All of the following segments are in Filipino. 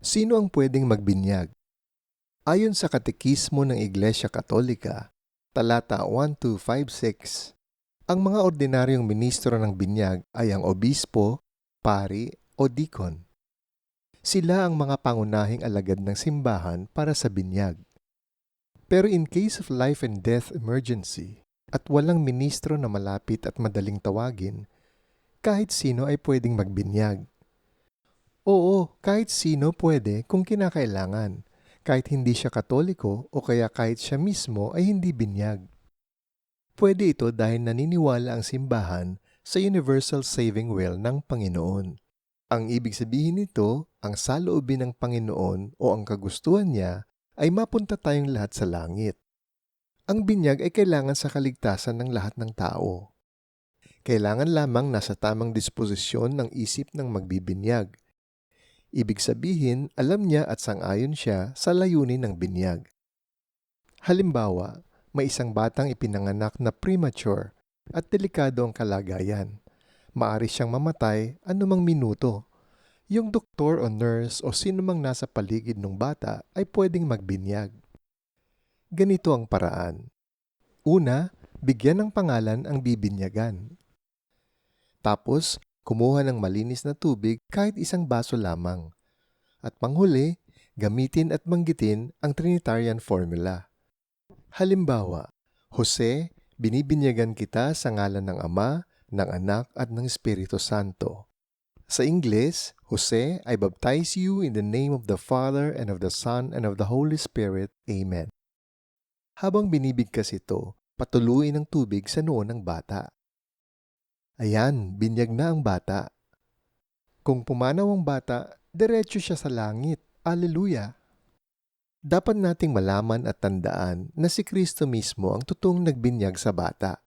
Sino ang pwedeng magbinyag? Ayon sa Katekismo ng Iglesia Katolika, talata 1256, ang mga ordinaryong ministro ng binyag ay ang obispo, pari o dikon. Sila ang mga pangunahing alagad ng simbahan para sa binyag. Pero in case of life and death emergency at walang ministro na malapit at madaling tawagin, kahit sino ay pwedeng magbinyag. Oo, kahit sino pwede kung kinakailangan, kahit hindi siya katoliko o kaya kahit siya mismo ay hindi binyag. Pwede ito dahil naniniwala ang simbahan sa universal saving will ng Panginoon. Ang ibig sabihin nito, ang saloobin ng Panginoon o ang kagustuhan niya ay mapunta tayong lahat sa langit. Ang binyag ay kailangan sa kaligtasan ng lahat ng tao. Kailangan lamang nasa tamang disposisyon ng isip ng magbibinyag. Ibig sabihin, alam niya at sangayon siya sa layunin ng binyag. Halimbawa, may isang batang ipinanganak na premature at delikado ang kalagayan. Maari siyang mamatay anumang minuto. Yung doktor o nurse o sino mang nasa paligid ng bata ay pwedeng magbinyag. Ganito ang paraan. Una, bigyan ng pangalan ang bibinyagan. Tapos, kumuha ng malinis na tubig kahit isang baso lamang. At panghuli, gamitin at banggitin ang Trinitarian formula. Halimbawa, Jose, binibinyagan kita sa ngalan ng Ama, ng Anak at ng Espiritu Santo. Sa Ingles, Jose, I baptize you in the name of the Father and of the Son and of the Holy Spirit. Amen. Habang binibigkas ito, patuluin ang tubig sa noo ng bata. Ayan, binyag na ang bata. Kung pumanaw ang bata, diretso siya sa langit. Aleluya! Dapat nating malaman at tandaan na si Kristo mismo ang totoong nagbinyag sa bata.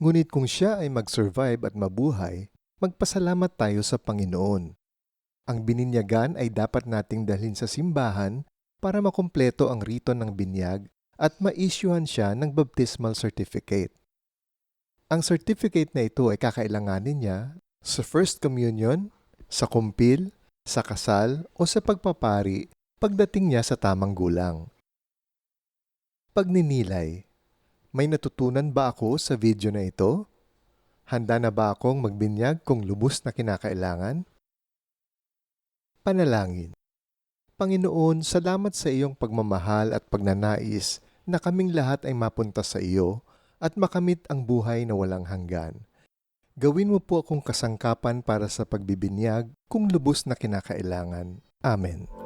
Ngunit kung siya ay mag-survive at mabuhay, magpasalamat tayo sa Panginoon. Ang bininyagan ay dapat nating dalhin sa simbahan para makumpleto ang rito ng binyag at ma-issuehan siya ng baptismal certificate. Ang certificate na ito ay kakailanganin niya sa First Communion, sa kumpil, sa kasal o sa pagpapari pagdating niya sa tamang gulang. Pagninilay May natutunan ba ako sa video na ito? Handa na ba akong magbinyag kung lubos na kinakailangan? Panalangin Panginoon, salamat sa iyong pagmamahal at pagnanais na kaming lahat ay mapunta sa iyo at makamit ang buhay na walang hanggan. Gawin mo po akong kasangkapan para sa pagbibinyag kung lubos na kinakailangan. Amen.